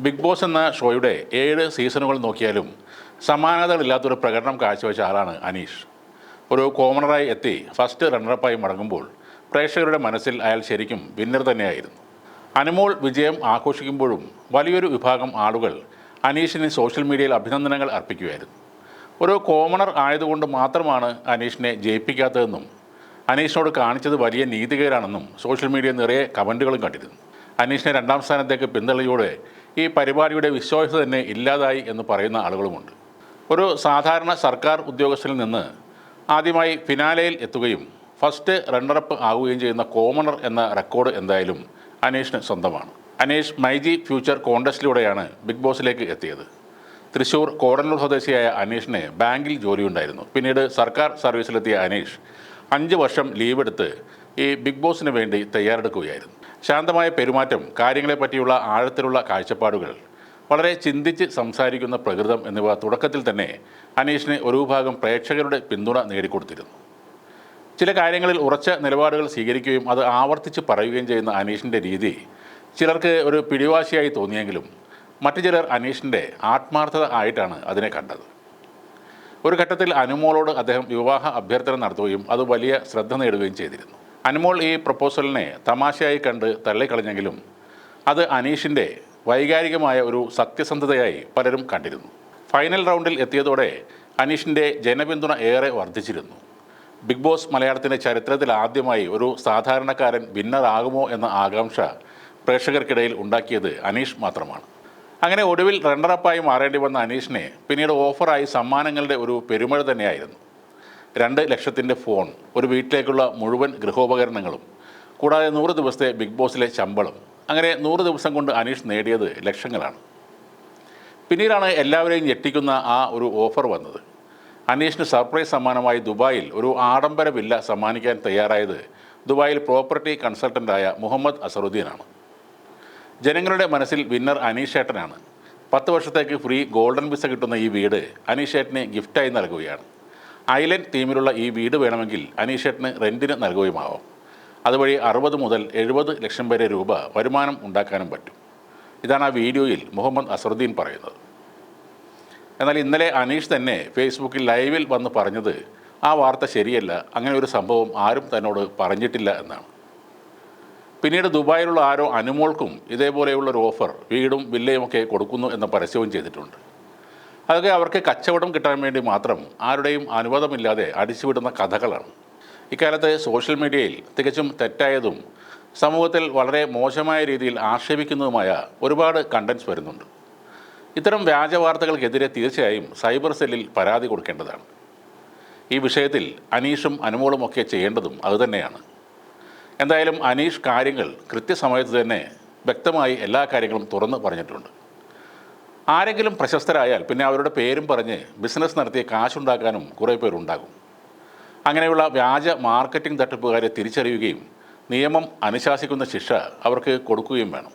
Big boss എന്ന ഷോയുടെ ഏഴ് സീസണുകൾ നോക്കിയാലും സമാനതകളില്ലാത്തൊരു പ്രകടനം കാഴ്ചവെച്ച ആളാണ് അനീഷ്. ഒരു കോമണറായി എത്തി ഫസ്റ്റ് റണ്ണറപ്പായി മടങ്ങുമ്പോൾ പ്രേക്ഷകരുടെ മനസ്സിൽ അയാൾ ശരിക്കും വിന്നർ തന്നെയായിരുന്നു. അനുമോൾ വിജയം ആഘോഷിക്കുമ്പോഴും വലിയൊരു വിഭാഗം ആളുകൾ അനീഷിന് സോഷ്യൽ മീഡിയയിൽ അഭിനന്ദനങ്ങൾ അർപ്പിക്കുകയായിരുന്നു. ഒരു കോമണർ ആയതുകൊണ്ട് മാത്രമാണ് അനീഷിനെ ജയിപ്പിക്കാത്തതെന്നും അനീഷിനോട് കാണിച്ചത് വലിയ നീതികേടാണെന്നും സോഷ്യൽ മീഡിയ നിറയെ കമന്റുകളും കണ്ടിരുന്നു. അനീഷിനെ രണ്ടാം സ്ഥാനത്തേക്ക് പിന്തള്ളിയോടെ ഈ പരിപാടിയുടെ വിശ്വാസ്യത തന്നെ ഇല്ലാതായി എന്ന് പറയുന്ന ആളുകളുമുണ്ട്. ഒരു സാധാരണ സർക്കാർ ഉദ്യോഗസ്ഥനിൽ നിന്ന് ആദ്യമായി ഫിനാലയിൽ എത്തുകയും ഫസ്റ്റ് റണ്ണറപ്പ് ആവുകയും ചെയ്യുന്ന കോമണർ എന്ന റെക്കോർഡ് എന്തായാലും അനീഷിന് സ്വന്തമാണ്. അനേഷ് മൈജി ഫ്യൂച്ചർ കോൺടസ്റ്റിലൂടെയാണ് ബിഗ് ബോസിലേക്ക് എത്തിയത്. തൃശൂർ കോടന്നൂർ സ്വദേശിയായ അനീഷിന് ബാങ്കിൽ ജോലിയുണ്ടായിരുന്നു. പിന്നീട് സർക്കാർ സർവീസിലെത്തിയ അനേഷ് അഞ്ച് വർഷം ലീവ് എടുത്ത് ഈ ബിഗ് ബോസിന് വേണ്ടി തയ്യാറെടുക്കുകയായിരുന്നു. ശാന്തമായ പെരുമാറ്റം കാര്യങ്ങളെപ്പറ്റിയുള്ള ആഴത്തിലുള്ള കാഴ്ചപ്പാടുകൾ വളരെ ചിന്തിച്ച് സംസാരിക്കുന്ന പ്രകൃതം എന്നിവ തുടക്കത്തിൽ തന്നെ അനീഷിന് ഒരു വിഭാഗം പ്രേക്ഷകരുടെ പിന്തുണ നേടിക്കൊടുത്തിരുന്നു. ചില കാര്യങ്ങളിൽ ഉറച്ച നിലപാടുകൾ സ്വീകരിക്കുകയും അത് ആവർത്തിച്ച് പറയുകയും ചെയ്യുന്ന അനീഷിന്റെ രീതി ചിലർക്ക് ഒരു പിടിവാശിയായി തോന്നിയെങ്കിലും മറ്റു ചിലർ അനീഷിന്റെ ആത്മാർത്ഥത ആയിട്ടാണ് അതിനെ കണ്ടത്. ഒരു ഘട്ടത്തിൽ അനുമോളോട് അദ്ദേഹം വിവാഹ അഭ്യർത്ഥന നടത്തുകയും അത് വലിയ ശ്രദ്ധ നേടുകയും ചെയ്തിരുന്നു. അനുമോൾ ഈ പ്രപ്പോസലിനെ തമാശയായി കണ്ട് തള്ളിക്കളഞ്ഞെങ്കിലും അത് അനീഷിന്റെ വൈകാരികമായ ഒരു സത്യസന്ധതയായി പലരും കണ്ടിരുന്നു. ഫൈനൽ റൗണ്ടിൽ എത്തിയതോടെ അനീഷിന്റെ ജനപിന്തുണ ഏറെ വർദ്ധിച്ചിരുന്നു. ബിഗ് ബോസ് മലയാളത്തിന്റെ ചരിത്രത്തിൽ ആദ്യമായി ഒരു സാധാരണക്കാരൻ വിന്നറാകുമോ എന്ന ആകാംക്ഷ പ്രേക്ഷകർക്കിടയിൽ ഉണ്ടാക്കിയത് അനീഷ് മാത്രമാണ്. അങ്ങനെ ഒടുവിൽ റണ്ണറപ്പായി മാറേണ്ടി വന്ന അനീഷിനെ പിന്നീട് ഓഫറായി സമ്മാനങ്ങളുടെ ഒരു പെരുമഴ തന്നെയായിരുന്നു. രണ്ട് ലക്ഷത്തിന്റെ ഫോൺ ഒരു വീട്ടിലേക്കുള്ള മുഴുവൻ ഗൃഹോപകരണങ്ങളും കൂടാതെ നൂറ് ദിവസത്തെ ബിഗ് ബോസിലെ ശമ്പളം. അങ്ങനെ നൂറ് ദിവസം കൊണ്ട് അനീഷ് നേടിയത് ലക്ഷങ്ങളാണ്. പിന്നീടാണ് എല്ലാവരെയും ഞെട്ടിക്കുന്ന ആ ഒരു ഓഫർ വന്നത്. അനീഷിന് സർപ്രൈസ് സമ്മാനമായി ദുബായിൽ ഒരു ആഡംബര വില്ല സമ്മാനിക്കാൻ തയ്യാറായത് ദുബായിൽ പ്രോപ്പർട്ടി കൺസൾട്ടന്റായ മുഹമ്മദ് അസറുദ്ദീനാണ്. ജനങ്ങളുടെ മനസ്സിൽ വിന്നർ അനീഷ് ഏട്ടനാണ് പത്ത് വർഷത്തേക്ക് ഫ്രീ ഗോൾഡൻ വിസ കിട്ടുന്ന ഈ വീട് അനീഷ് ഏട്ടനെ ഗിഫ്റ്റായി നൽകുകയാണ്. ഐലൻഡ് തീമിലുള്ള ഈ വീട് വേണമെങ്കിൽ അനീഷ് ഏട്ടന് റെന്റിന് നൽകുകയുമാവാം. അതുവഴി അറുപത് മുതൽ എഴുപത് ലക്ഷം വരെ രൂപ വരുമാനം ഉണ്ടാക്കാനും പറ്റും. ഇതാണ് ആ വീഡിയോയിൽ മുഹമ്മദ് അസറുദ്ദീൻ പറയുന്നത്. എന്നാൽ ഇന്നലെ അനീഷ് തന്നെ ഫേസ്ബുക്കിൽ ലൈവിൽ വന്ന് പറഞ്ഞത് ആ വാർത്ത ശരിയല്ല അങ്ങനെ ഒരു സംഭവം ആരും തന്നോട് പറഞ്ഞിട്ടില്ല എന്നാണ്. പിന്നീട് ദുബായിലുള്ള ആരോ അനുമോൾക്കും ഇതേപോലെയുള്ള ഒരു ഓഫർ വീടും വില്ലയും ഒക്കെ കൊടുക്കുന്നു എന്ന പരസ്യവും ചെയ്തിട്ടുണ്ട്. അതൊക്കെ അവർക്ക് കച്ചവടം കിട്ടാൻ വേണ്ടി മാത്രം ആരുടെയും അനുവാദമില്ലാതെ അടിച്ചുവിടുന്ന കഥകളാണ്. ഇക്കാലത്ത് സോഷ്യൽ മീഡിയയിൽ തികച്ചും തെറ്റായതും സമൂഹത്തിൽ വളരെ മോശമായ രീതിയിൽ ആക്ഷേപിക്കുന്നതുമായ ഒരുപാട് കണ്ടൻസ് വരുന്നുണ്ട്. ഇത്തരം വ്യാജ വാർത്തകൾക്കെതിരെ തീർച്ചയായും സൈബർ സെല്ലിൽ പരാതി കൊടുക്കേണ്ടതാണ്. ഈ വിഷയത്തിൽ അനീഷും അനുമോളും ഒക്കെ ചെയ്യേണ്ടതും അതുതന്നെയാണ് എന്തായാലും അനീഷ് കാര്യങ്ങൾ കൃത്യസമയത്ത് തന്നെ വ്യക്തമായി എല്ലാ കാര്യങ്ങളും തുറന്ന് പറഞ്ഞിട്ടുണ്ട്. ആരെങ്കിലും പ്രശസ്തരായാൽ പിന്നെ അവരുടെ പേരും പറഞ്ഞ് ബിസിനസ് നടത്തി കാശുണ്ടാക്കാനും കുറേ പേരുണ്ടാകും. അങ്ങനെയുള്ള വ്യാജ മാർക്കറ്റിംഗ് തട്ടിപ്പുകാരെ തിരിച്ചറിയുകയും നിയമം അനുശാസിക്കുന്ന ശിക്ഷ അവർക്ക് കൊടുക്കുകയും വേണം.